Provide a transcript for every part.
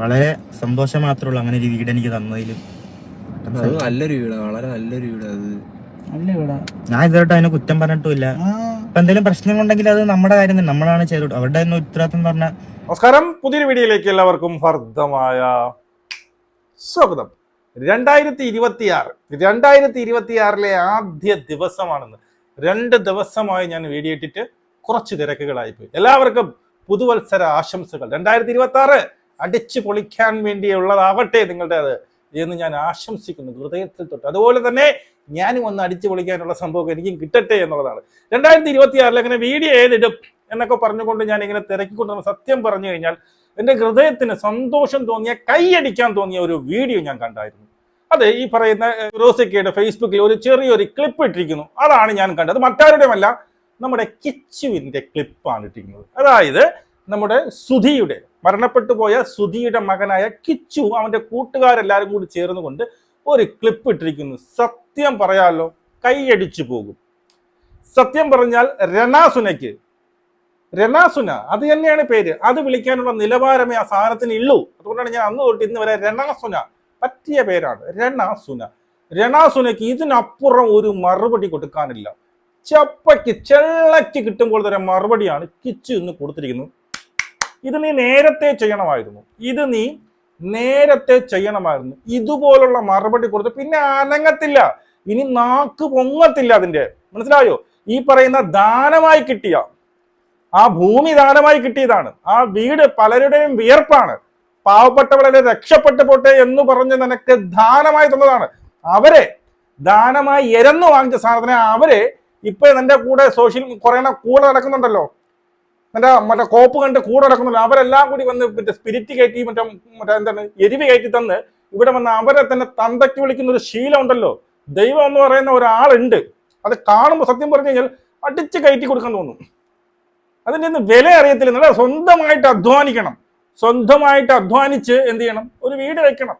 വളരെ സന്തോഷം മാത്രമുള്ളൂ അങ്ങനെ ഒരു വീട് എനിക്ക് തന്നതിൽ അത് നല്ലൊരു വീടാ വളരെ നല്ലൊരു വീടാ അത്. നല്ല വീടാ. ഞാൻ ഇതുവരെ അതിനെ കുറ്റം പറഞ്ഞിട്ടില്ല ഇപ്പൊ എന്തെങ്കിലും പ്രശ്നങ്ങളുണ്ടെങ്കിൽ അത് നമ്മുടെ കാര്യം തന്നെ നമ്മളാണ് ചെയ്തു അവരുടെ തന്നെ ഉത്തരവാദിത്തം പറഞ്ഞ നമസ്കാരം. പുതിയൊരു വീഡിയോയിലേക്ക് എല്ലാവർക്കും ഹർദ്ദമായ സ്വാഗതം. രണ്ടായിരത്തി ഇരുപത്തിയാറ് രണ്ടായിരത്തി ഇരുപത്തിയാറിലെ ആദ്യ ദിവസമാണെന്ന് രണ്ട് ദിവസമായി ഞാൻ വീഡിയോ ഇട്ടിട്ട് കുറച്ച് തിരക്കുകളായിപ്പോയി എല്ലാവർക്കും പുതുവത്സര ആശംസകൾ. രണ്ടായിരത്തി ഇരുപത്തി ആറ് അടിച്ചു പൊളിക്കാൻ വേണ്ടിയുള്ളതാവട്ടെ നിങ്ങളുടെ അത് എന്ന് ഞാൻ ആശംസിക്കുന്നു. ഹൃദയത്തിൽ തൊട്ട്. അതുപോലെ തന്നെ ഞാനും ഒന്ന് അടിച്ചു പൊളിക്കാനുള്ള സംഭവം എനിക്കും കിട്ടട്ടെ എന്നുള്ളതാണ്. രണ്ടായിരത്തി ഇരുപത്തി ആറിൽ അങ്ങനെ വീഡിയോ ഏതിടും എന്നൊക്കെ പറഞ്ഞുകൊണ്ട് ഞാൻ ഇങ്ങനെ തിരക്കിക്കൊണ്ട് സത്യം പറഞ്ഞു കഴിഞ്ഞാൽ എന്റെ ഹൃദയത്തിന് സന്തോഷം തോന്നിയ കൈയടിക്കാൻ തോന്നിയ ഒരു വീഡിയോ ഞാൻ കണ്ടായിരുന്നു. അതെ ഈ പറയുന്ന റോസിക്കയുടെ ഫേസ്ബുക്കിൽ ഒരു ചെറിയൊരു ക്ലിപ്പ് ഇട്ടിരിക്കുന്നു. അതാണ് ഞാൻ കണ്ടത്. മറ്റാരുടെയുമല്ല നമ്മുടെ കിച്ചുവിന്റെ ക്ലിപ്പാണ് ഇട്ടിരിക്കുന്നത്. അതായത് നമ്മുടെ സുധിയുടെ മരണപ്പെട്ടു പോയ സുധിയുടെ മകനായ കിച്ചു അവന്റെ കൂട്ടുകാരെല്ലാരും കൂടി ചേർന്നുകൊണ്ട് ഒരു ക്ലിപ്പ് ഇട്ടിരിക്കുന്നു. സത്യം പറയാലോ കൈയടിച്ചു പോകും. സത്യം പറഞ്ഞാൽ രണാസുനയ്ക്ക് രണാസുന അത് തന്നെയാണ് പേര്. അത് വിളിക്കാനുള്ള നിലവാരമേ ആ സാധനത്തിന് ഉള്ളൂ. അതുകൊണ്ടാണ് ഞാൻ അന്ന് തൊട്ട് ഇന്ന് വരെ രണാസുന പറ്റിയ പേരാണ്. രണാസുന രണാസുനയ്ക്ക് ഇതിനപ്പുറം ഒരു മറുപടി കൊടുക്കാനില്ല. ചപ്പയ്ക്ക് ചെള്ളയ്ക്ക് കിട്ടുമ്പോൾ തരം മറുപടിയാണ് കിച്ചു ഇന്ന് കൊടുത്തിരിക്കുന്നത്. ഇത് നീ നേരത്തെ ചെയ്യണമായിരുന്നു. ഇത് നീ നേരത്തെ ചെയ്യണമായിരുന്നു. ഇതുപോലുള്ള മറുപടി കൊടുത്ത് പിന്നെ അനങ്ങത്തില്ല. ഇനി നാക്ക് പൊങ്ങത്തില്ല അതിന്റെ മനസ്സിലായോ? ഈ പറയുന്ന ദാനമായി കിട്ടിയ ആ ഭൂമി ദാനമായി കിട്ടിയതാണ്. ആ വീട് പലരുടെയും വിയർപ്പാണ്. പാവപ്പെട്ടവരെ രക്ഷപ്പെട്ടു പോട്ടെ എന്ന് പറഞ്ഞ് നിനക്ക് ദാനമായി തന്നതാണ്. അവരെ ദാനമായി എരന്നു വാങ്ങിച്ച സാധനം അവരെ ഇപ്പൊ നിന്റെ കൂടെ സോഷ്യൽ കുറേണ കൂടെ നടക്കുന്നുണ്ടല്ലോ. മറ്റേ മറ്റേ കോപ്പ് കണ്ട് കൂടെ നടക്കുന്നുണ്ടല്ലോ അവരെല്ലാം കൂടി വന്ന് മറ്റേ സ്പിരിറ്റ് കയറ്റി മറ്റേ മറ്റേ എന്താണ് എരിവ് കയറ്റി തന്ന് ഇവിടെ വന്ന് അവരെ തന്നെ തന്തയ്ക്ക് വിളിക്കുന്ന ഒരു ശീലം ഉണ്ടല്ലോ. ദൈവം എന്ന് പറയുന്ന ഒരാളുണ്ട്. അത് കാണുമ്പോൾ സത്യം പറഞ്ഞു കഴിഞ്ഞാൽ അടിച്ച് കയറ്റി കൊടുക്കാൻ തോന്നും. അതിന്റെ ഒന്നും വില അറിയത്തില്ല. നല്ല സ്വന്തമായിട്ട് അധ്വാനിക്കണം. സ്വന്തമായിട്ട് അധ്വാനിച്ച് എന്ത് ചെയ്യണം? ഒരു വീട് വെക്കണം.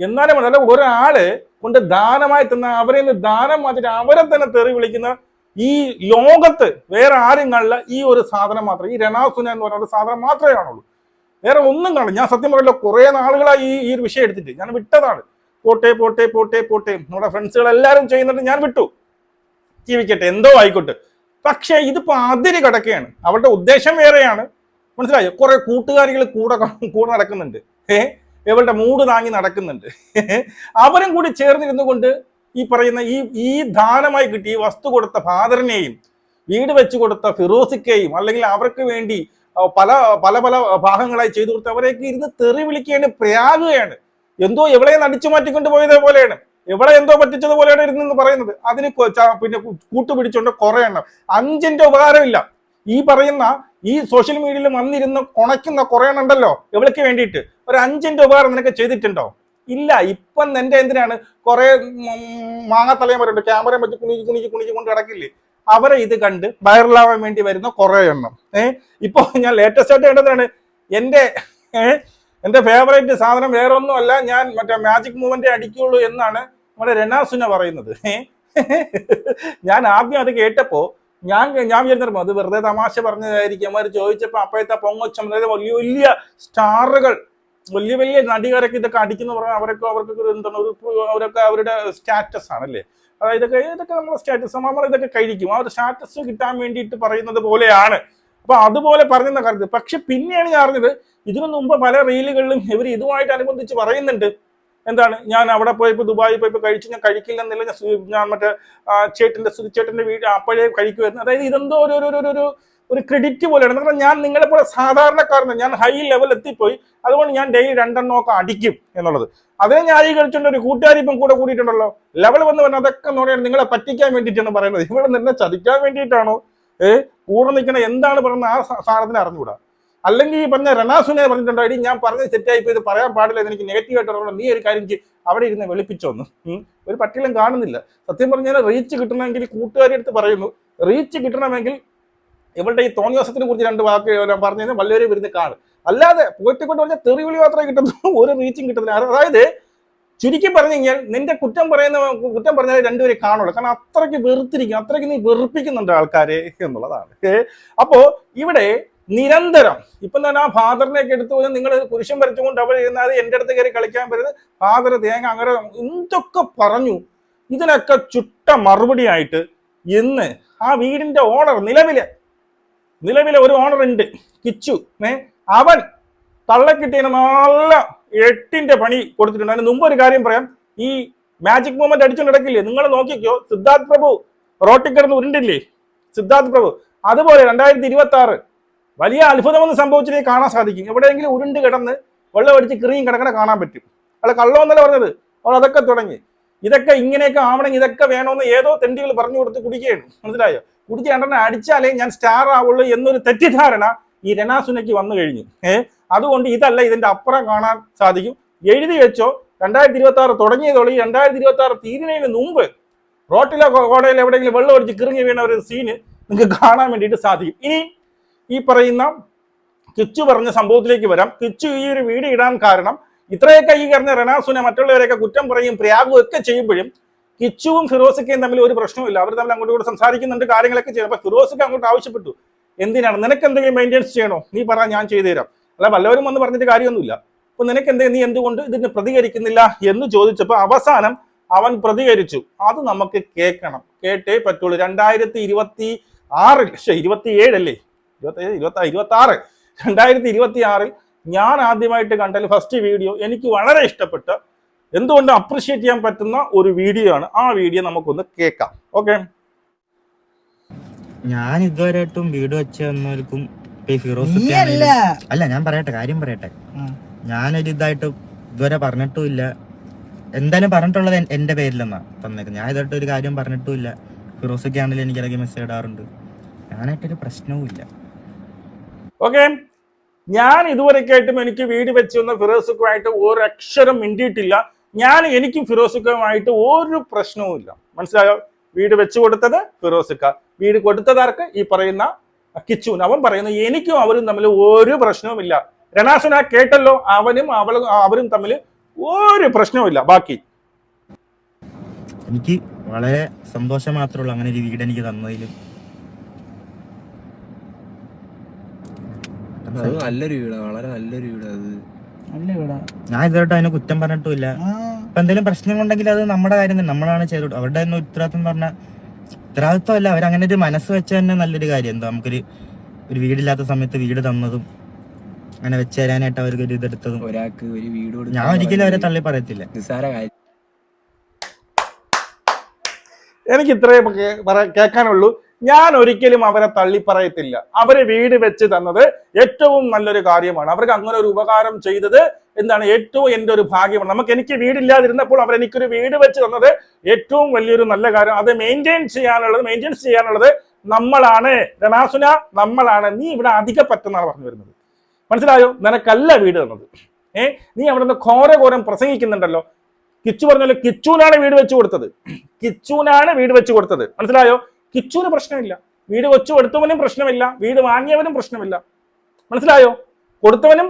എന്നാലും അല്ല ഒരാൾ കൊണ്ട് ദാനമായി തന്ന അവരെ ദാനം മാറ്റിട്ട് അവരെ തന്നെ തെറി വിളിക്കുന്ന ഈ ലോകത്ത് വേറെ ആരും കാണില്ല. ഈ ഒരു സാധനം മാത്രമേ ഈ രണാസുന എന്ന് പറയുന്ന സാധനം മാത്രമേ കാണുള്ളൂ. വേറെ ഒന്നും കാണില്ല. ഞാൻ സത്യം പറയില്ല കുറെ നാളുകളായി ഈ ഈ ഒരു വിഷയം എടുത്തിട്ട് ഞാൻ വിട്ടതാണ്. പോട്ടെ പോട്ടെ പോട്ടെ പോട്ടെ. നമ്മുടെ ഫ്രണ്ട്സുകൾ എല്ലാവരും ചെയ്യുന്നുണ്ട്. ഞാൻ വിട്ടു. ജീവിക്കട്ടെ. എന്തോ ആയിക്കോട്ടെ. പക്ഷേ ഇതിപ്പോ അതിര് കിടക്കുകയാണ്. അവരുടെ ഉദ്ദേശം വേറെയാണ്. മനസ്സിലായോ? കുറെ കൂട്ടുകാരികൾ കൂടെ കൂടെ നടക്കുന്നുണ്ട്. ഏഹ് ഇവളുടെ മൂട് താങ്ങി നടക്കുന്നുണ്ട്. അവരും കൂടി ചേർന്നിരുന്നു കൊണ്ട് ഈ പറയുന്ന ഈ ഈ ദാനമായി കിട്ടി ഈ വസ്തു കൊടുത്ത ഫാദറിനെയും വീട് വെച്ച് കൊടുത്ത ഫിറോസിക്കയും അല്ലെങ്കിൽ അവർക്ക് വേണ്ടി പല പല പല ഭാഗങ്ങളായി ചെയ്തു കൊടുത്ത അവരെയൊക്കെ ഇരുന്ന് തെറി വിളിക്കുകയാണ് പ്രയാകുകയാണ് എന്തോ എവിടെ നടിച്ചു മാറ്റിക്കൊണ്ട് പോയത് പോലെയാണ്. എവിടെ എന്തോ പറ്റിച്ചത് പോലെയാണ് ഇരുന്നെന്ന് പറയുന്നത്. അതിന് പിന്നെ കൂട്ടുപിടിച്ചുകൊണ്ട് കുറെ എണ്ണം. അഞ്ചിന്റെ ഉപകാരമില്ല. ഈ പറയുന്ന ഈ സോഷ്യൽ മീഡിയയിൽ വന്നിരുന്ന് കുണയ്ക്കുന്ന കുറെ എണ്ണം ഉണ്ടല്ലോ എവിടേക്ക് വേണ്ടിയിട്ട്. ഒരു അഞ്ചിന്റെ ഉപകാരം നിനക്ക് ചെയ്തിട്ടുണ്ടോ? ഇല്ല ഇപ്പം നിന്റെ എന്തിനാണ്? കുറെ മാങ്ങാത്തലയന്മാരുണ്ട് ക്യാമറയും വെച്ച് കുണിച്ച് കുണിച്ച് കുണിച്ച് കൊണ്ട് കിടക്കില്ലേ അവരെ ഇത് കണ്ട് വൈറലാവാൻ വേണ്ടി വരുന്ന കുറെ എണ്ണം. ഏഹ് ഇപ്പൊ ഞാൻ ലേറ്റസ്റ്റ് ആയിട്ട് കണ്ടതാണ്. എന്റെ എന്റെ ഫേവറേറ്റ് സാധനം വേറെ ഒന്നുമല്ല ഞാൻ മറ്റേ മാജിക് മൂവ്മെന്റ് അടിക്കുള്ളൂ എന്നാണ് നമ്മുടെ രണാസുന പറയുന്നത്. ഞാൻ ആദ്യം അത് കേട്ടപ്പോ ഞാൻ ഞാൻ വിചാരിച്ചു അത് വെറുതെ തമാശ പറഞ്ഞതായിരിക്കും. അവർ ചോദിച്ചപ്പോ അപ്പോഴത്തെ പൊങ്ങൊച്ചം വലിയ വലിയ സ്റ്റാറുകൾ വലിയ വലിയ നടികാരൊക്കെ ഇതൊക്കെ അടിക്കുന്ന പറഞ്ഞാൽ അവരൊക്കെ അവർക്ക് ഒരു എന്താണ് ഒരു അവരൊക്കെ അവരുടെ സ്റ്റാറ്റസ് ആണല്ലേ? അതായത് ഇതൊക്കെ ഇതൊക്കെ നമ്മുടെ സ്റ്റാറ്റസ് നമ്മൾ ഇതൊക്കെ കഴിക്കും. ആ ഒരു സ്റ്റാറ്റസ് കിട്ടാൻ വേണ്ടിയിട്ട് പറയുന്നത് പോലെയാണ്. അപ്പൊ അതുപോലെ പറഞ്ഞെന്ന കാര്യത്തിൽ പക്ഷെ പിന്നെയാണ് ഞാൻ അറിഞ്ഞത് ഇതിനു മുമ്പ് പല റീലുകളിലും ഇവർ ഇതുമായിട്ട് അനുബന്ധിച്ച് പറയുന്നുണ്ട്. എന്താണ്? ഞാൻ അവിടെ പോയപ്പോൾ ദുബായിൽ പോയപ്പോൾ കഴിച്ചു ഞാൻ കഴിക്കില്ലെന്നില്ല ഞാൻ ഞാൻ മറ്റേ ചേട്ടന്റെ സുരുചേട്ടന്റെ വീട് അപ്പോഴേ കഴിക്കുമായിരുന്നു അതായത് ഇതെന്തോ ഒരു ഒരു- ഒരു ക്രെഡിറ്റ് പോലെയാണ്. കാരണം ഞാൻ നിങ്ങളെ പോലെ സാധാരണക്കാരന് ഞാൻ ഹൈ ലെവൽ എത്തിപ്പോയി. അതുകൊണ്ട് ഞാൻ ഡെയിലി രണ്ടെണ്ണമൊക്കെ അടിക്കും എന്നുള്ളത്. അതിനെ ന്യായീകരിച്ചുകൊണ്ട് ഒരു കൂട്ടുകാരി ഇപ്പം കൂടെ കൂടിയിട്ടുണ്ടല്ലോ. ലെവൽ വന്ന് പറഞ്ഞാൽ അതൊക്കെ നോടിയാണ് നിങ്ങളെ പറ്റിക്കാൻ വേണ്ടിയിട്ടാണ് പറയുന്നത്. ഇവിടെ നിന്നെ ചതിക്കാൻ വേണ്ടിയിട്ടാണോ? ഏ? കൂടെ നിൽക്കണ എന്താണ് പറയുന്നത്? ആ സാധനത്തിന് അറിഞ്ഞുകൂടാ. അല്ലെങ്കിൽ ഈ പറഞ്ഞ റണാസുനെ പറഞ്ഞിട്ടുണ്ടോ? അടി ഞാൻ പറഞ്ഞത് തെറ്റായി പോയി പറയാൻ പാടില്ല എനിക്ക് നെഗറ്റീവ് ആയിട്ട് പറഞ്ഞത് നീ ഒരു കാര്യം അവിടെ ഇരുന്ന് വെളുപ്പിച്ചോന്ന് ഒരു പട്ടികളും കാണുന്നില്ല. സത്യം പറഞ്ഞാൽ റീച്ച് കിട്ടണമെങ്കിൽ കൂട്ടുകാരി അടുത്ത് പറയുന്നു. റീച്ച് കിട്ടണമെങ്കിൽ ഇവളുടെ ഈ തോന്നിയാസത്തിനെ കുറിച്ച് രണ്ട് വാക്ക് ഞാൻ പറഞ്ഞു വല്ലവരും ഇരുന്ന് കാണും അല്ലാതെ പോയിട്ടിക്കൊണ്ട് പറഞ്ഞാൽ തെറിവിളി മാത്രമേ കിട്ടുന്നു ഒരു റീച്ചും കിട്ടുന്നില്ല അതായത് ചുരുക്കി പറഞ്ഞു കഴിഞ്ഞാൽ നിന്റെ കുറ്റം പറയുന്ന കുറ്റം പറഞ്ഞാൽ രണ്ടുപേരെ കാണുള്ളൂ. കാരണം അത്രയ്ക്ക് വെറുത്തിരിക്കും അത്രയ്ക്ക് നീ വെറുപ്പിക്കുന്നുണ്ട് ആൾക്കാരെ എന്നുള്ളതാണ്? അപ്പോ ഇവിടെ നിരന്തരം ഇപ്പം തന്നെ ആ ഫാദറിനെയൊക്കെ എടുത്തു പോയി നിങ്ങൾ കുരിശം വരച്ചുകൊണ്ട് അവിടെ ഇരുന്നാൽ എന്റെ അടുത്ത് കയറി കളിക്കാൻ പറ്റുന്നത് ഫാദർ തേങ്ങ അങ്ങനെ എന്തൊക്കെ പറഞ്ഞു. ഇതിനൊക്കെ ചുട്ട മറുപടിയായിട്ട് ഇന്ന് ആ വീടിന്റെ ഓണർ നിലവിലെ നിലവിലെ ഒരു ഓണർ ഉണ്ട് കിച്ചു. ഏ അവൻ തള്ളക്കിട്ടിന് നല്ല എട്ടിന്റെ പണി കൊടുത്തിട്ടുണ്ട്. അതിന് മുമ്പ് ഒരു കാര്യം പറയാം. ഈ മാജിക് മൂമെന്റ് അടിച്ചു നടക്കില്ലേ? നിങ്ങൾ നോക്കിക്കോ സിദ്ധാർത്ഥ് പ്രഭു റോട്ടിൽ കിടന്ന് ഉരുണ്ടില്ലേ? സിദ്ധാർത്ഥ് പ്രഭു. അതുപോലെ രണ്ടായിരത്തി ഇരുപത്തി ആറ് വലിയ അത്ഭുതമൊന്നും സംഭവിച്ചതേ കാണാൻ സാധിക്കും. എവിടെയെങ്കിലും ഉരുണ്ട് കിടന്ന് വെള്ളം അടിച്ച് കിറിയും കിടക്കണ കാണാൻ പറ്റും. അയാൾ കള്ളമെന്നല്ല പറഞ്ഞത്? അവൾ അതൊക്കെ തുടങ്ങി. ഇതൊക്കെ ഇങ്ങനെയൊക്കെ ആവണമെങ്കിൽ ഇതൊക്കെ വേണമെന്ന് ഏതോ തെണ്ടികൾ പറഞ്ഞു കൊടുത്ത് കുടിക്കുകയാണ്. മനസ്സിലായോ? കുടിച്ച് രണ്ടെണ്ണം അടിച്ചാലേ ഞാൻ സ്റ്റാർ ആവുള്ളൂ എന്നൊരു തെറ്റിദ്ധാരണ ഈ രണാസുനയ്ക്ക് വന്നു കഴിഞ്ഞു. ഏഹ് അതുകൊണ്ട് ഇതല്ല ഇതിന്റെ അപ്പുറം കാണാൻ സാധിക്കും. എഴുതി വെച്ചോ രണ്ടായിരത്തി ഇരുപത്തി ആറ് തുടങ്ങിയതോളം ഈ രണ്ടായിരത്തി ഇരുപത്തി ആറ് തീരുന്നതിന് മുമ്പ് റോട്ടിലോ കോടയിലോ എവിടെയെങ്കിലും വെള്ളം ഒടിച്ച് കിറങ്ങി വീണ ഒരു സീന് നിങ്ങൾക്ക് കാണാൻ വേണ്ടിയിട്ട് സാധിക്കും. ഇനി ഈ പറയുന്ന കിച്ചു പറഞ്ഞ സംഭവത്തിലേക്ക് വരാം. കിച്ചു ഈ ഒരു വീട് ഇടാൻ കാരണം ഇത്രയൊക്കെ ഈ പറഞ്ഞ റനാസുനെ മറ്റുള്ളവരെയൊക്കെ കുറ്റം പറയും പ്രയാഗും ഒക്കെ ചെയ്യുമ്പോഴും കിച്ചുവും ഫിറോസിക്കയും തമ്മിൽ ഒരു പ്രശ്നവുമില്ല. അവർ തമ്മിൽ അങ്ങോട്ട് കൂടെ സംസാരിക്കുന്നുണ്ട് കാര്യങ്ങളൊക്കെ ചെയ്യണം. അപ്പൊ ഫിറോസിക്ക അങ്ങോട്ട് ആവശ്യപ്പെട്ടു. എന്തിനാണ്? നിനക്ക് എന്തെങ്കിലും മെയിന്റെയിൻസ് ചെയ്യണോ? നീ പറ ഞാൻ ചെയ്തു തരാം അല്ല വല്ലവരും വന്ന് പറഞ്ഞിട്ട് കാര്യമൊന്നുമില്ല. അപ്പൊ നിനക്ക് എന്തെങ്കിലും നീ എന്തുകൊണ്ട് ഇതിന് പ്രതികരിക്കുന്നില്ല എന്ന് ചോദിച്ചപ്പോൾ അവസാനം അവൻ പ്രതികരിച്ചു. അത് നമുക്ക് കേൾക്കണം. കേട്ടേ പറ്റുള്ളൂ. രണ്ടായിരത്തി ഇരുപത്തി ആറിൽ ഏഴല്ലേ ഇരുപത്തി ഏഴ് ഇരുപത്തി ഇരുപത്തി ആറ് രണ്ടായിരത്തി ഇരുപത്തി ആറിൽ ഞാൻ ആദ്യമായിട്ട് കണ്ടതിൽ ഫസ്റ്റ് വീഡിയോ എനിക്ക് വളരെ ഇഷ്ടപ്പെട്ട എന്തുകൊണ്ട് അപ്രിഷ്യേറ്റ് ചെയ്യാൻ പറ്റുന്ന ഒരു വീഡിയോ ആണ്. ആ വീഡിയോ നമുക്കൊന്ന് കേൾക്കാം. ഓക്കെ ഞാൻ ഇതുവരെയായിട്ടും വീട് വെച്ച് തന്നവർക്കും അല്ല ഞാൻ പറയട്ടെ കാര്യം പറയട്ടെ. ഞാനൊരു ഇതായിട്ട് ഇതുവരെ പറഞ്ഞിട്ടുമില്ല. എന്തായാലും പറഞ്ഞിട്ടുള്ളത് എന്റെ പേരിലെന്നാ തന്നേക്കുന്നത്. ഞാൻ ഇതായിട്ട് ഒരു കാര്യം പറഞ്ഞിട്ടുമില്ല. ഫിറോസൊക്കെ ആണെങ്കിലും എനിക്ക് ഇടയ്ക്ക് മെസ്സേജ് ഇടാറുണ്ട്. ഞാനായിട്ടൊരു പ്രശ്നവും ഇല്ല ഓക്കെ ഞാൻ ഇതുവരെക്കായിട്ടും എനിക്ക് വീട് വെച്ച് വന്ന ഫിറോസുക്കുമായിട്ട് ഒരു അക്ഷരം മിണ്ടിയിട്ടില്ല. ഞാൻ എനിക്കും ഫിറോസുക്കുമായിട്ട് ഒരു പ്രശ്നവുമില്ല മനസ്സിലായോ? വീട് വെച്ചു കൊടുത്തത് ഫിറോസുക്ക. വീട് കൊടുത്തതാർക്ക് ഈ പറയുന്ന കിച്ചു അവൻ പറയുന്നു എനിക്കും അവരും തമ്മിൽ ഒരു പ്രശ്നവുമില്ല രണാസുന കേട്ടല്ലോ അവനും അവളും അവരും തമ്മിൽ ഒരു പ്രശ്നവുമില്ല ബാക്കി. എനിക്ക് വളരെ സന്തോഷം മാത്രമേ ഉള്ളൂ അങ്ങനെ ഒരു വീട് എനിക്ക് തന്നതിൽ. അത് നല്ലൊരു വീടാ വളരെ നല്ലൊരു വീടാ അത്. നല്ല വീടാ. ഞാൻ ഇതുവരെ അതിനെ കുറ്റം പറഞ്ഞിട്ടുമില്ല. ആ. ഇപ്പൊ എന്തെങ്കിലും പ്രശ്നമുണ്ടെങ്കിൽ അത് നമ്മുടെ കാര്യം തന്നെ നമ്മളാണ് ചെയ്തു അവരുടെ തന്നെ ഉത്തരവാദിത്വം എന്ന് പറഞ്ഞാൽ ഉത്തരവാദിത്വം അല്ല അവരങ്ങനെ ഒരു മനസ്സ് വെച്ച തന്നെ നല്ലൊരു കാര്യം. എന്താ നമുക്കൊരു ഒരു വീടില്ലാത്ത സമയത്ത് വീട് തന്നതും അങ്ങനെ വെച്ച് തരാനായിട്ട് അവർക്ക് ഒരു ഇതെടുത്തതും. ഒരാൾക്ക് ഒരു വീട് ഞാൻ ഒരിക്കലും അവരെ തള്ളി പറയത്തില്ല. നിസ്സാര കാര്യം. എനിക്ക് ഇത്രയും കേൾക്കാനുള്ളൂ. ഞാൻ ഒരിക്കലും അവരെ തള്ളിപ്പറയത്തില്ല. അവരെ വീട് വെച്ച് തന്നത് ഏറ്റവും നല്ലൊരു കാര്യമാണ്. അവർക്ക് അങ്ങനെ ഒരു ഉപകാരം ചെയ്തത് എന്താണ് ഏറ്റവും എന്റെ ഒരു ഭാഗ്യമാണ്. നമുക്ക് എനിക്ക് വീടില്ലാതിരുന്നപ്പോൾ അവർ എനിക്കൊരു വീട് വെച്ച് തന്നത് ഏറ്റവും വലിയൊരു നല്ല കാര്യം. അത് മെയിന്റെയിൻ ചെയ്യാനുള്ളത് മെയിന്റെയിൻസ് ചെയ്യാനുള്ളത് നമ്മളാണ്. രണാസുന നമ്മളാണ്. നീ ഇവിടെ അധിക പറ്റുന്നാണ് പറഞ്ഞു വരുന്നത്. മനസ്സിലായോ? നിനക്കല്ല വീട് തന്നത്. ഏ? നീ അവിടെ നിന്ന് ഘോരഘോരം പ്രസംഗിക്കുന്നുണ്ടല്ലോ. കിച്ചു പറഞ്ഞല്ലോ കിച്ചൂനാണ് വീട് വെച്ച് കൊടുത്തത്. കിച്ചൂനാണ് വീട് വെച്ച് കൊടുത്തത്. മനസ്സിലായോ? കിച്ചൂന് പ്രശ്നമില്ല. വീട് വെച്ചു കൊടുത്തവനും പ്രശ്നമില്ല. വീട് വാങ്ങിയവനും പ്രശ്നമില്ല. മനസ്സിലായോ? കൊടുത്തവനും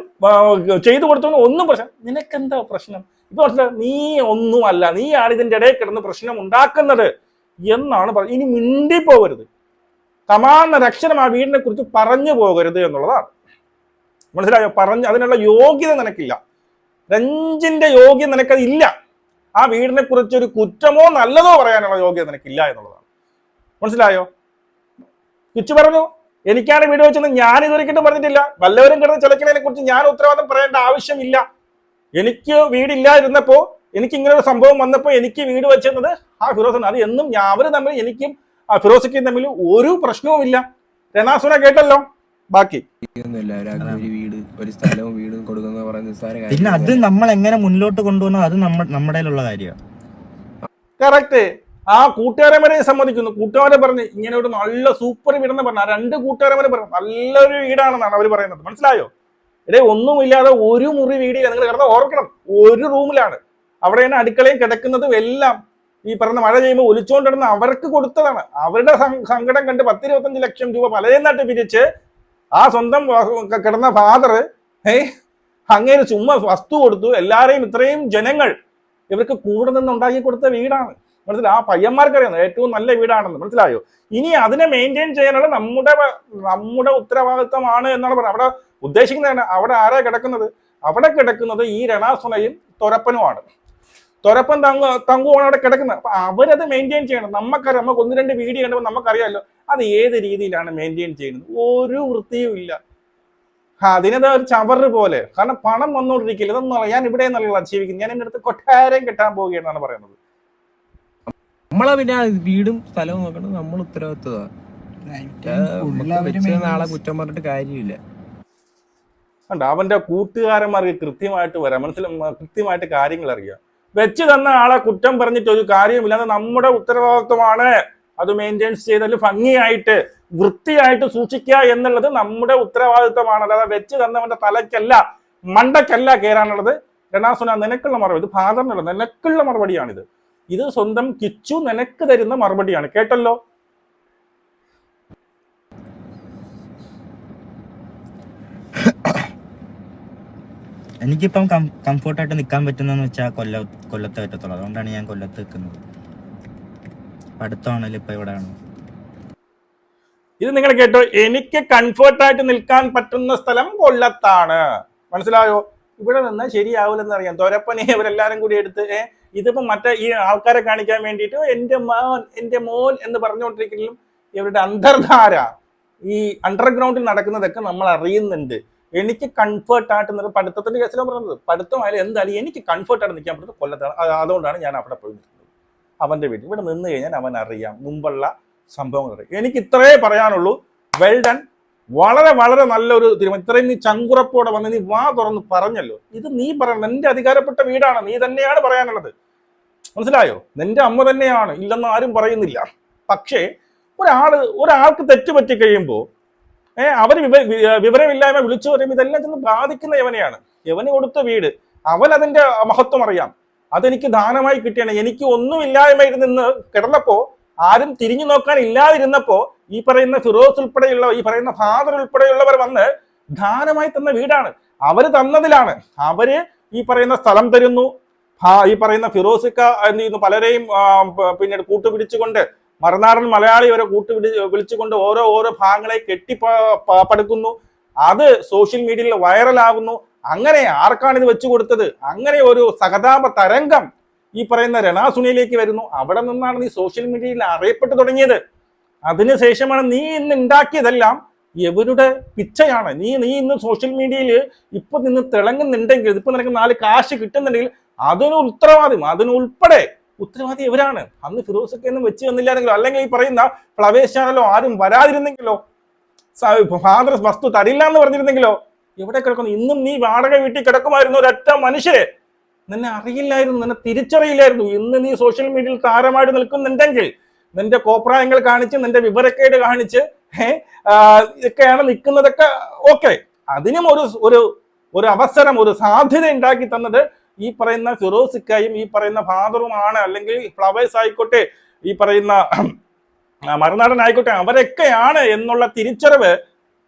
ചെയ്തു കൊടുത്തവനും ഒന്നും പ്രശ്നം നിനക്കെന്താ പ്രശ്നം? ഇപ്പൊ മനസ്സിലായി നീ ഒന്നുമല്ല. നീയാണ് ഇതിന്റെ ഇടയിൽ കിടന്ന് പ്രശ്നം ഉണ്ടാക്കുന്നത് എന്നാണ് പറഞ്ഞത്. ഇനി മിണ്ടി പോകരുത് കമാന്നൊരു അക്ഷരം ആ വീടിനെ കുറിച്ച് പറഞ്ഞു പോകരുത് എന്നുള്ളതാണ്. മനസ്സിലായോ? പറഞ്ഞു അതിനുള്ള യോഗ്യത നിനക്കില്ല. രഞ്ജിന്റെ യോഗ്യത നിനക്കത് ഇല്ല ആ വീടിനെ കുറിച്ച് ഒരു കുറ്റമോ നല്ലതോ പറയാനുള്ള യോഗ്യത നിനക്കില്ല എന്നുള്ളതാണ്. മനസ്സിലായോ? കിച്ചു പറഞ്ഞു എനിക്കാണ് വീട് വെച്ചെന്ന് ഞാൻ ഇതൊരിക്കലും പറഞ്ഞിട്ടില്ല. വല്ലവരും കിടന്ന് ചിലക്കണതിനെ കുറിച്ച് ഞാൻ ഉത്തരവാദിത്തം പറയേണ്ട ആവശ്യമില്ല. എനിക്ക് വീടില്ലാതിരുന്നപ്പോ എനിക്ക് ഇങ്ങനെ ഒരു സംഭവം വന്നപ്പോൾ എനിക്ക് വീട് വെച്ചിരുന്നത് ആ ഫിറോസ് അത് എന്നും അവർ തമ്മിൽ എനിക്കും ആ ഫിറോസിക്കും തമ്മിൽ ഒരു പ്രശ്നവുമില്ല രണാസുന കേട്ടല്ലോ? ബാക്കി. വീട് ഒരു സ്ഥലവും വീടും കൊടുക്കുന്ന പറയുന്ന നിസ്സാര പിന്നെ അത് നമ്മൾ എങ്ങനെ മുന്നോട്ട് കൊണ്ടുപോകുന്നത്? അത് നമ്മ നമ്മുടെ കാര്യമാണ്. കറക്റ്റ് ആ കൂട്ടുകാരന്മാരെ സമ്മതിക്കുന്നു. കൂട്ടുകാരെ പറഞ്ഞ് ഇങ്ങനെ ഒരു നല്ല സൂപ്പർ വീടെന്ന് പറഞ്ഞു ആ രണ്ട് കൂട്ടുകാരന്മാരെ പറഞ്ഞു. നല്ലൊരു വീടാണെന്നാണ് അവർ പറയുന്നത്. മനസ്സിലായോ? ഇടേ ഒന്നുമില്ലാതെ ഒരു മുറി വീടില്ല. നിങ്ങൾ കിടന്ന് ഓർക്കണം. ഒരു റൂമിലാണ്. അവിടെയാണ് അടുക്കളയും കിടക്കുന്നതും എല്ലാം ഈ പറഞ്ഞ മഴ ചെയ്യുമ്പോൾ ഒലിച്ചുകൊണ്ടിരുന്ന അവർക്ക് കൊടുത്തതാണ്. അവരുടെ സങ്കടം കണ്ട് പത്തിരുപത്തഞ്ച് ലക്ഷം രൂപ പലരും നട്ട് പിരിച്ച് ആ സ്വന്തം കിടന്ന ഫാദർ ഏ അങ്ങനെ ചുമ്മാ വസ്തു കൊടുത്തു. എല്ലാരെയും ഇത്രയും ജനങ്ങൾ ഇവർക്ക് കൂടെ നിന്ന് ഉണ്ടാക്കി കൊടുത്ത വീടാണ്. മനസ്സിലായി ആ പയ്യന്മാർക്ക് അറിയാം ഏറ്റവും നല്ല വീടാണെന്ന്. മനസ്സിലായോ? ഇനി അതിനെ മെയിന്റെയിൻ ചെയ്യാനുള്ള നമ്മുടെ നമ്മുടെ ഉത്തരവാദിത്തമാണ് എന്നാണ് പറയുന്നത്. അവിടെ ഉദ്ദേശിക്കുന്നതാണ്. അവിടെ ആരാ കിടക്കുന്നത്? അവിടെ കിടക്കുന്നത് ഈ രണാസുനയും തൊരപ്പനുമാണ്. തൊരപ്പൻ തങ്ങ തങ്കുവാണ് അവിടെ കിടക്കുന്നത്. അപ്പൊ അവരത് മെയിന്റെയിൻ ചെയ്യണം. നമുക്കറിയാം നമുക്ക് ഒന്ന് രണ്ട് വീഡിയോ കണ്ടപ്പോൾ നമുക്കറിയാമല്ലോ അത് ഏത് രീതിയിലാണ് മെയിന്റെയിൻ ചെയ്യുന്നത്? ഒരു വൃത്തിയും ഇല്ല. അതിനത് ഒരു ചവറ് പോലെ. കാരണം പണം വന്നുകൊണ്ടിരിക്കില്ല ഇതൊന്നും ഞാൻ ഇവിടെ നിന്നുള്ള ജീവിക്കുന്നത്. ഞാൻ എന്റെ അടുത്ത് കൊട്ടാരം കിട്ടാൻ പോവുകയാണെന്നാണ് പറയുന്നത്. നമ്മളെ പിന്നെ വീടും സ്ഥലവും നോക്കണം നമ്മൾ ഉത്തരവാദിത്വമാണ് നാളെ കുറ്റം പറഞ്ഞിട്ട് കാര്യമില്ല. കണ്ട? അവന്റെ കൂട്ടുകാരന്മാർക്ക് കൃത്യമായിട്ട് വരാം. മനസ്സിൽ കൃത്യമായിട്ട് കാര്യങ്ങൾ അറിയാം. വെച്ച് തന്ന ആളെ കുറ്റം പറഞ്ഞിട്ട് ഒരു കാര്യമില്ല അത് നമ്മുടെ ഉത്തരവാദിത്വമാണ്. അത് മെയിന്റെയിൻസ് ചെയ്താൽ ഭംഗിയായിട്ട് വൃത്തിയായിട്ട് സൂക്ഷിക്കുക എന്നുള്ളത് നമ്മുടെ ഉത്തരവാദിത്വമാണ് അല്ലാതെ വെച്ച് തന്നവന്റെ തലയ്ക്കല്ല മണ്ടയ്ക്കല്ല കയറാനുള്ളത് രണാസുന നിനക്കുള്ള മറുപടി. ഇത് ഫാദറിനുള്ള നിനക്കുള്ള മറുപടിയാണിത്. ഇത് സ്വന്തം കിച്ചു നിനക്ക് തരുന്ന മറുപടിയാണ്. കേട്ടല്ലോ? എനിക്കിപ്പം കംഫർട്ടായിട്ട് നിൽക്കാൻ പറ്റുന്നതെന്ന് വെച്ചാൽ കൊല്ല കൊല്ലത്ത് പറ്റത്തുള്ളൂ. അതുകൊണ്ടാണ് ഞാൻ കൊല്ലത്ത് നിൽക്കുന്നത്. അടുത്താണല്ലോ ഇപ്പൊ ഇവിടെയാണ് ഇത് നിങ്ങൾ കേട്ടോ. എനിക്ക് കംഫർട്ടായിട്ട് നിൽക്കാൻ പറ്റുന്ന സ്ഥലം കൊല്ലത്താണ്. മനസ്സിലായോ? ഇവിടെ നിന്നാൽ ശരിയാവില്ലെന്ന് അറിയാം. തൊരപ്പനെ ഇവരെല്ലാരും കൂടി എടുത്ത് ഏ ഇതിപ്പോ മറ്റേ ഈ ആൾക്കാരെ കാണിക്കാൻ വേണ്ടിയിട്ട് എന്റെ മോൻ എന്റെ മോൻ എന്ന് പറഞ്ഞുകൊണ്ടിരിക്കലും ഇവരുടെ അന്തർധാര ഈ അണ്ടർഗ്രൗണ്ടിൽ നടക്കുന്നതൊക്കെ നമ്മൾ അറിയുന്നുണ്ട്. എനിക്ക് കംഫർട്ടായിട്ട് നിന്ന് പഠിത്തത്തിന്റെ കേസിലാണ് പറഞ്ഞത്. പഠിത്തമായാലും എന്തായാലും എനിക്ക് കംഫർട്ടായിട്ട് നിൽക്കാൻ പറ്റുന്നത് കൊല്ലത്താണ്. അത് അതുകൊണ്ടാണ് ഞാൻ അവിടെ പോയി നിൽക്കുന്നത്. അവന്റെ വീട്ടിൽ. ഇവിടെ നിന്ന് കഴിഞ്ഞാൽ അവൻ അറിയാം മുമ്പുള്ള സംഭവങ്ങൾ അറിയാം എനിക്ക് ഇത്രേ പറയാനുള്ളൂ. വെൽ ഡൺ വളരെ വളരെ നല്ലൊരു തീരുമാനം. ഇത്രയും നീ ചങ്കുറപ്പോടെ വന്ന് നീ വാ തുറന്ന് പറഞ്ഞല്ലോ. ഇത് നീ പറയണം. നിന്റെ അധികാരപ്പെട്ട വീടാണ്. നീ തന്നെയാണ് പറയാനുള്ളത്. മനസ്സിലായോ? നിന്റെ അമ്മ തന്നെയാണ്. ഇല്ലെന്ന് ആരും പറയുന്നില്ല. പക്ഷേ ഒരാൾ ഒരാൾക്ക് തെറ്റ് പറ്റി കഴിയുമ്പോൾ ഏഹ് അവർ വിവ വിവരമില്ലായ്മ വിളിച്ചു പറയുമ്പോൾ ഇതെല്ലാം ചെന്ന് ബാധിക്കുന്ന യവനെയാണ്. യവന് കൊടുത്ത വീട്. അവൻ അതിന്റെ മഹത്വം അറിയാം. അതെനിക്ക് ദാനമായി കിട്ടിയാണ്. എനിക്ക് ഒന്നും ഇല്ലായ്മയിൽ നിന്ന് കിടന്നപ്പോ ആരും തിരിഞ്ഞു നോക്കാൻ ഇല്ലാതിരുന്നപ്പോ ഈ പറയുന്ന ഫിറോസ് ഉൾപ്പെടെയുള്ള ഈ പറയുന്ന ഫാദർ ഉൾപ്പെടെയുള്ളവർ വന്ന് ദാനമായി തന്ന വീടാണ്. അവർ തന്നതിലാണ്. അവർ ഈ പറയുന്ന സ്ഥലം തരുന്നു. ഈ പറയുന്ന ഫിറോസിക്ക എന്ത് ചെയ്യുന്നു പലരെയും പിന്നീട് കൂട്ടുപിടിച്ചുകൊണ്ട് മറുനാടൻ മലയാളി വരെ കൂട്ടുപിടി വിളിച്ചുകൊണ്ട് ഓരോ ഓരോ ഭാഗങ്ങളെ കെട്ടി പടുക്കുന്നു. അത് സോഷ്യൽ മീഡിയയിൽ വൈറലാകുന്നു. അങ്ങനെ ആർക്കാണ് ഇത് വെച്ചു കൊടുത്തത്? അങ്ങനെ ഒരു സഹതാപ തരംഗം ഈ പറയുന്ന രണാസുണിയിലേക്ക് വരുന്നു. അവിടെ നിന്നാണ് ഈ സോഷ്യൽ മീഡിയയിൽ അറിയപ്പെട്ടു തുടങ്ങിയത്. അതിനുശേഷമാണ് നീ ഇന്ന് ഉണ്ടാക്കിയതെല്ലാം എവരുടെ പിച്ചയാണ്. നീ നീ ഇന്ന് സോഷ്യൽ മീഡിയയിൽ ഇപ്പൊ നിന്ന് തിളങ്ങുന്നുണ്ടെങ്കിൽ ഇപ്പൊ നിനക്ക് നാല് കാശ് കിട്ടുന്നുണ്ടെങ്കിൽ അതിന് ഉത്തരവാദിയും അതിനുൾപ്പെടെ ഉത്തരവാദി എവരാണ്? അന്ന് ഫിറോസൊക്കെ ഒന്നും വെച്ച് വന്നില്ലായിരുന്നെങ്കിലോ അല്ലെങ്കിൽ ഈ പറയുന്ന ചാനലോ ആരും വരാതിരുന്നെങ്കിലോ? ഫാദർ വസ്തു തരില്ല എന്ന് പറഞ്ഞിരുന്നെങ്കിലോ? എവിടെ കിടക്കുന്നു? ഇന്നും നീ വാടക വീട്ടിൽ കിടക്കുമായിരുന്നു ഒരൊറ്റ മനുഷ്യരെ നിന്നെ അറിയില്ലായിരുന്നു നിന്നെ തിരിച്ചറിയില്ലായിരുന്നു. ഇന്ന് നീ സോഷ്യൽ മീഡിയയിൽ താരമായിട്ട് നിൽക്കുന്നുണ്ടെങ്കിൽ നിന്റെ കോപ്രായങ്ങൾ കാണിച്ച് നിന്റെ വിവരക്കേട് കാണിച്ച് ഇതൊക്കെയാണ് നിൽക്കുന്നതൊക്കെ ഓക്കെ. അതിനും ഒരു ഒരു ഒരു അവസരം ഒരു സാധ്യത ഉണ്ടാക്കി തന്നത് ഈ പറയുന്ന ഫിറോസിക്കായും ഈ പറയുന്ന ഫാദറുമാണ്. അല്ലെങ്കിൽ ഫ്ലവേഴ്സ് ആയിക്കോട്ടെ ഈ പറയുന്ന മറുനാടൻ ആയിക്കോട്ടെ അവരൊക്കെയാണ് എന്നുള്ള തിരിച്ചറിവ്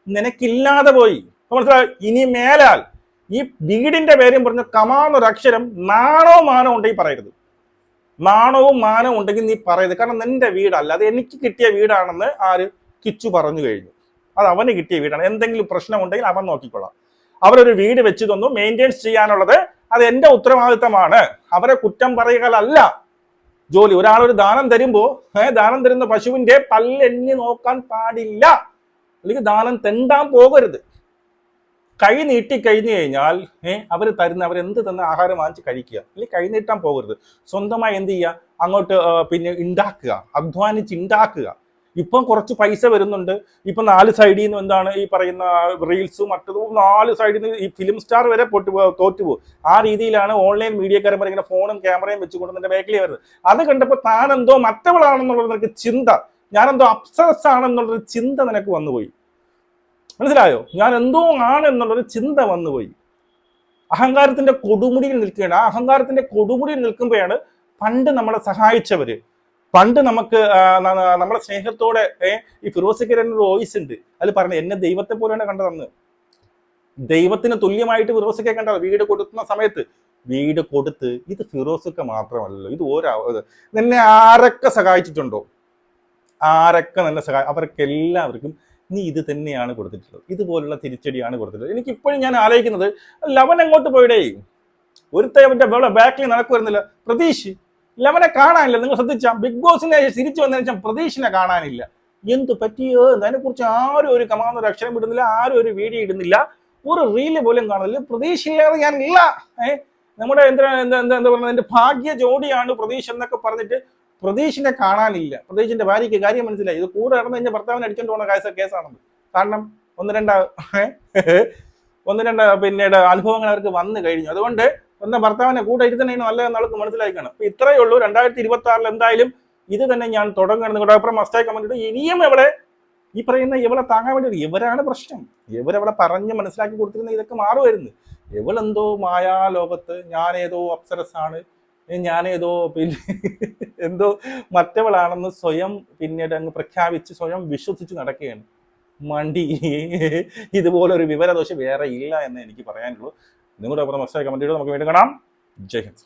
നിനക്കില്ലാതെ പോയി. മനസ്സിലായോ? ഇനി മേലാൽ ഈ വീടിന്റെ പേരും പറഞ്ഞ കമാന്നൊരു അക്ഷരം നാണോ മാനോ ഉണ്ടെങ്കിൽ പറയരുത്. നാണവും മാനവും ഉണ്ടെങ്കിൽ നീ പറയരുത് കാരണം നിന്റെ വീടല്ല. അത് എനിക്ക് കിട്ടിയ വീടാണെന്ന് ആര്? കിച്ചു പറഞ്ഞു കഴിഞ്ഞു. അത് അവന് കിട്ടിയ വീടാണ്. എന്തെങ്കിലും പ്രശ്നം ഉണ്ടെങ്കിൽ അവൻ നോക്കിക്കൊള്ളാം. അവരൊരു വീട് വെച്ച് തന്നു. മെയിന്റെയിൻസ് ചെയ്യാനുള്ളത് അത് എന്റെ ഉത്തരവാദിത്തമാണ്. അവരെ കുറ്റം പറയുകയല്ല. ജോലി. ഒരാളൊരു ദാനം തരുമ്പോ ഏഹ് ദാനം തരുന്ന പശുവിന്റെ പല്ലെണ്ണി നോക്കാൻ പാടില്ല. അല്ലെങ്കിൽ ദാനം തെണ്ടാൻ പോകരുത്. കൈ നീട്ടി കഴിഞ്ഞു കഴിഞ്ഞാൽ ഏഹ് അവർ തരുന്ന അവരെന്ത് തന്ന ആഹാരം വാങ്ങിച്ച് കഴിക്കുക. അല്ലെങ്കിൽ കൈ നീട്ടാൻ പോകരുത്. സ്വന്തമായി എന്ത് ചെയ്യുക? അങ്ങോട്ട് പിന്നെ ഉണ്ടാക്കുക അധ്വാനിച്ച് ഉണ്ടാക്കുക ഇപ്പം കുറച്ച് പൈസ വരുന്നുണ്ട്. ഇപ്പം നാല് സൈഡിൽ നിന്ന് എന്താണ് ഈ പറയുന്ന റീൽസും മറ്റതും നാല് സൈഡിൽ നിന്ന് ഈ ഫിലിം സ്റ്റാർ വരെ പൊട്ടി തോറ്റുപോകും ആ രീതിയിലാണ് ഓൺലൈൻ മീഡിയക്കാരൻ ഇങ്ങനെ ഫോണും ക്യാമറയും വെച്ചുകൊണ്ട് നിന്റെ മേഖലയിൽ വരുന്നത്. അത് കണ്ടപ്പോൾ താനെന്തോ മറ്റവളാണെന്നുള്ളത് നിനക്ക് ചിന്ത. ഞാനെന്തോ അപ്സസ് ആണെന്നുള്ളൊരു ചിന്ത നിനക്ക് വന്നുപോയി. മനസ്സിലായോ? ഞാൻ എന്തോ ആണ് എന്നുള്ളൊരു ചിന്ത വന്നുപോയി. അഹങ്കാരത്തിന്റെ കൊടുമുടിയിൽ നിൽക്കുകയാണ്. ആ അഹങ്കാരത്തിന്റെ കൊടുമുടിയിൽ നിൽക്കുമ്പോഴാണ് പണ്ട് നമ്മളെ സഹായിച്ചവര്. പണ്ട് നമുക്ക് നമ്മളെ സ്നേഹത്തോടെ ഈ ഫിറോസിക്കരൻ എന്നൊരു വോയിസ് ഉണ്ട്. അതിൽ പറഞ്ഞു എന്നെ ദൈവത്തെ പോലെയാണ് കണ്ടതെന്ന്. ദൈവത്തിന് തുല്യമായിട്ട് ഫിറോസിക്കെ കണ്ടത്. വീട് കൊടുക്കുന്ന സമയത്ത്. വീട് കൊടുത്ത് ഇത് ഫിറോസൊക്കെ മാത്രമല്ലല്ലോ. ഇത് ഓരോ നിന്നെ ആരൊക്കെ സഹായിച്ചിട്ടുണ്ടോ? ആരൊക്കെ നിന്നെ സഹായി അവർക്ക് എല്ലാവർക്കും നീ ഇത് തന്നെയാണ് കൊടുത്തിട്ടുള്ളത്. ഇതുപോലുള്ള തിരിച്ചടിയാണ് കൊടുത്തിട്ടുള്ളത്. എനിക്ക് ഇപ്പോഴും ഞാൻ ആലോചിക്കുന്നത് ലവൻ എങ്ങോട്ട് പോയിടേ? ഒരുത്തേ വെള്ള ബാക്കിൽ നടക്കുമായിരുന്നില്ല പ്രതീഷ് ലവനെ കാണാനില്ല. നിങ്ങൾ ശ്രദ്ധിച്ചാൽ ബിഗ് ബോസിനെ തിരിച്ചു വന്നതിന് ശേഷം പ്രതീഷിനെ കാണാനില്ല. എന്ത് പറ്റിയോ? അതിനെ കുറിച്ച് ആരും ഒരു കമാന്ന് ഒരു അക്ഷരം ഇടുന്നില്ല ആരും ഒരു വീഡിയോ ഇടുന്നില്ല. ഒരു റീൽ പോലും കാണുന്നില്ല. പ്രതീക്ഷയില്ലാതെ ഞാൻ ഇല്ല. ഏ? നമ്മുടെ എന്താ എന്താ എന്താ പറയുന്നത് എന്റെ ഭാഗ്യ ജോഡിയാണ് പ്രതീക്ഷ എന്നൊക്കെ പറഞ്ഞിട്ട് പ്രതീഷിനെ കാണാനില്ല. പ്രതീഷിന്റെ ഭാര്യയ്ക്ക് കാര്യം മനസ്സിലായി. ഇത് കൂടെ നടന്ന് കഴിഞ്ഞാൽ ഭർത്താവിനെ അടിച്ചോണ്ട് പോകുന്ന കേസ് കേസാണെന്ന്. കാരണം ഒന്ന് രണ്ട് ഒന്ന് രണ്ട് പിന്നീട് അനുഭവങ്ങൾ അവർക്ക് വന്നു കഴിഞ്ഞു. അതുകൊണ്ട് ഒന്ന് ഭർത്താവിനെ കൂടെ ഇരുത്തണേന് നല്ലതെന്ന് ആൾക്ക് മനസ്സിലാക്കണം അപ്പൊ ഇത്രയേ ഉള്ളൂ. രണ്ടായിരത്തി ഇരുപത്തി ആറിൽ എന്തായാലും ഇത് തന്നെ ഞാൻ തുടങ്ങുന്നത് കൂടെ അപ്പുറം മസ്റ്റായി കമന്റ് ഇനിയും ഇവളെ ഈ പറയുന്ന ഇവളെ താങ്ങാൻ വേണ്ടി ഇവരാണ് പ്രശ്നം. ഇവരവിടെ പറഞ്ഞ് മനസ്സിലാക്കി കൊടുത്തിരുന്ന ഇതൊക്കെ മാറുമായിരുന്നു. ഇവളെന്തോ മായാലോകത്ത് ഞാനേതോ അപ്സരസാണ് ഞാനേതോ പിന്നെ എന്തോ മറ്റവളാണെന്ന് സ്വയം പിന്നീട് അങ്ങ് പ്രഖ്യാപിച്ച് സ്വയം വിശ്വസിച്ച് നടക്കുകയാണ്. മണ്ടി ഇതുപോലൊരു വിവരദോഷം വേറെ ഇല്ല എന്ന് എനിക്ക് പറയാനുള്ളൂ. നിങ്ങളുടെ അപ്പുറം മസ്റ്റായി കമന്റ് ചെയ്ത് നമുക്ക് വീണ്ടും കാണാം. ജയ് ഹിന്ദ്.